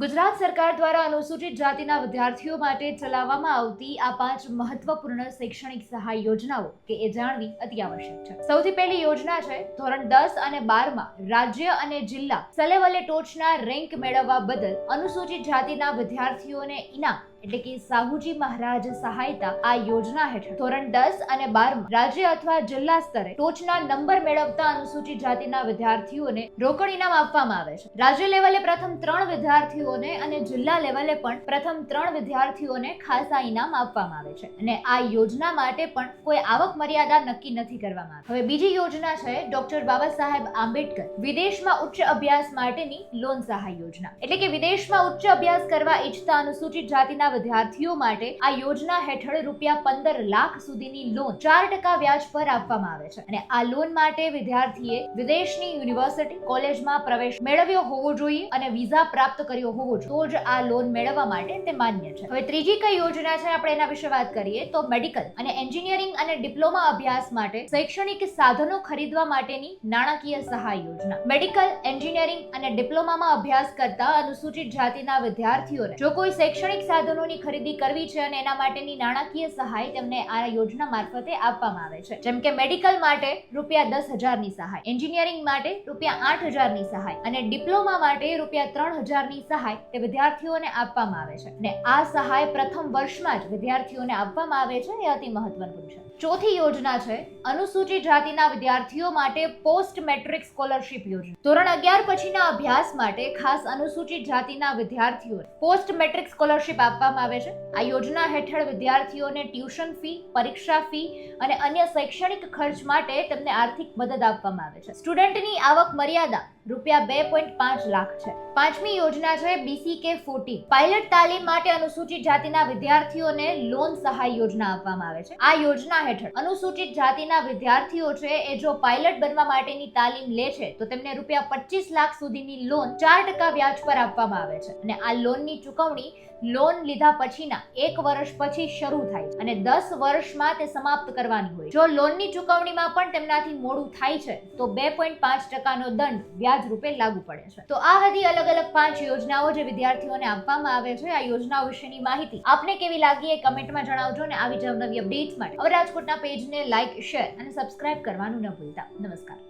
ગુજરાત સરકાર દ્વારા અનુસૂચિત જાતિના વિદ્યાર્થીઓ માટે ચલાવવામાં આવતી આ પાંચ મહત્વપૂર્ણ શૈક્ષણિક સહાય યોજનાઓ કે એ જાણવી અતિ આવશ્યક છે. સૌથી પહેલી યોજના છે, ધોરણ દસ અને બારમાં રાજ્ય અને જિલ્લા સલેવલે ટોચના રેન્ક મેળવવા બદલ અનુસૂચિત જાતિના વિદ્યાર્થીઓને ઇનામ એટલે કે સાહુજી મહારાજ સહાયતા આ યોજના હેઠળ ધોરણ દસ અને બારમાં રાજ્ય અથવા જિલ્લા સ્તરે ટોચના નંબર મેળવતા અનુસૂચિત જાતિના વિદ્યાર્થીઓને રોકડ ઇનામ આપવામાં આવે છે. રાજ્ય લેવલે પ્રથમ ત્રણ વિદ્યાર્થીઓને અને જિલ્લા લેવલે પણ પ્રથમ ત્રણ વિદ્યાર્થીઓને ખાસા ઇનામ આપવામાં આવે છે. અને આ યોજના માટે પણ કોઈ આવક મર્યાદા નક્કી નથી કરવામાં આવી. હવે બીજી યોજના છે ડોક્ટર બાબા સાહેબ આંબેડકર વિદેશમાં ઉચ્ચ અભ્યાસ માટેની લોન સહાય યોજના. એટલે કે વિદેશમાં ઉચ્ચ અભ્યાસ કરવા ઈચ્છતા અનુસૂચિત જાતિના વિદ્યાર્થીઓ માટે આ યોજના હેઠળ રૂપિયા પંદર લાખ સુધીની લોન ચાર ટકા વ્યાજ પર આપવામાં આવે છે. અને આ લોન માટે વિદ્યાર્થીએ વિદેશની યુનિવર્સિટી કોલેજમાં પ્રવેશ મેળવ્યો હોવો જોઈએ અને વિઝા પ્રાપ્ત કર્યો હોવો જોઈએ. તો જ આ લોન મેળવવા માટે તે માન્ય છે. હવે ત્રીજી કઈ યોજના છે આપણે એના વિશે વાત કરીએ તો મેડિકલ અને એન્જિનિયરિંગ અને ડિપ્લોમા અભ્યાસ માટે શૈક્ષણિક સાધનો ખરીદવા માટેની નાણાકીય સહાય યોજના. મેડિકલ એન્જિનિયરિંગ અને ડિપ્લોમામાં અભ્યાસ કરતા અનુસૂચિત જાતિના વિદ્યાર્થીઓને જો કોઈ શૈક્ષણિક સાધનોની ખરીદી કરવી છે અને એના માટેની નાણાકીય સહાય તેમને આ યોજના મારફતે આપવામાં આવે છે. જેમ કે મેડિકલ માટે રૂપિયા દસ હજારની સહાય, એન્જિનિયરિંગ માટે રૂપિયા આઠ હજારની સહાય અને ડિપ્લોમા માટે રૂપિયા ત્રણ હજારની સહાય તે વિદ્યાર્થીઓને આપવામાં આવે છે. અને આ સહાય પ્રથમ વર્ષમાં જ વિદ્યાર્થીઓને આપવામાં આવે છે, એ અતિ મહત્વપૂર્ણ છે. ચોથી યોજના છે, અનુસૂચિત જાતિના વિદ્યાર્થીઓ માટે પોસ્ટ મેટ્રિક સ્કોલરશિપ યોજના. ધોરણ અગિયાર પછીના અભ્યાસ માટે ખાસ અનુસૂચિત જાતિના વિદ્યાર્થીઓ પોસ્ટ મેટ્રિક સ્કોલરશિપ આપવામાં આવે છે. આ યોજના હેઠળ વિદ્યાર્થીઓને ટ્યુશન ફી, પરીક્ષા ફી અને અન્ય શૈક્ષણિક ખર્ચ માટે તેમને આર્થિક મદદ આપવામાં આવે છે. સ્ટુડન્ટની આવક મર્યાદા રૂપિયા બે પોઈન્ટ પાંચ લાખ છે. પાંચમી યોજના છે બીસીકે ફોર્ટી પાયલટ તાલીમ માટે અનુસૂચિત જાતિના વિદ્યાર્થીઓને લોન સહાય યોજના આપવામાં આવે છે. આ યોજના હેઠળ અનુસૂચિત જાતિના વિદ્યાર્થીઓ છે એ જો પાયલટ બનવા માટેની તાલીમ લે છે, તો તેમને રૂપિયા પચીસ લાખ સુધીની લોન ચાર ટકા વ્યાજ પર આપવામાં આવે છે. અને આ લોનની ચુકવણી લોન લીધા પછીના એક વર્ષ પછી શરૂ થાય અને દસ વર્ષમાં તે સમાપ્ત કરવાની હોય જો લોનની ચુકવણીમાં પણ તેમનાથી મોડું થાય છે, તો બે પોઈન્ટ પાંચ ટકાનો દંડ વ્યાજ રૂપે લાગુ પડે છે. તો આ હતી અલગ અલગ પાંચ યોજનાઓ જે વિદ્યાર્થીઓને આપવામાં આવે છે. આ યોજનાઓ વિશેની માહિતી આપને કેવી લાગી એ કમેન્ટમાં જણાવજો અને આવી જ નવી અપડેટ્સ માટે હવે રાજકોટના પેજને લાઇક શેર અને સબસ્ક્રાઇબ કરવાનું ન ભૂલતા. નમસ્કાર.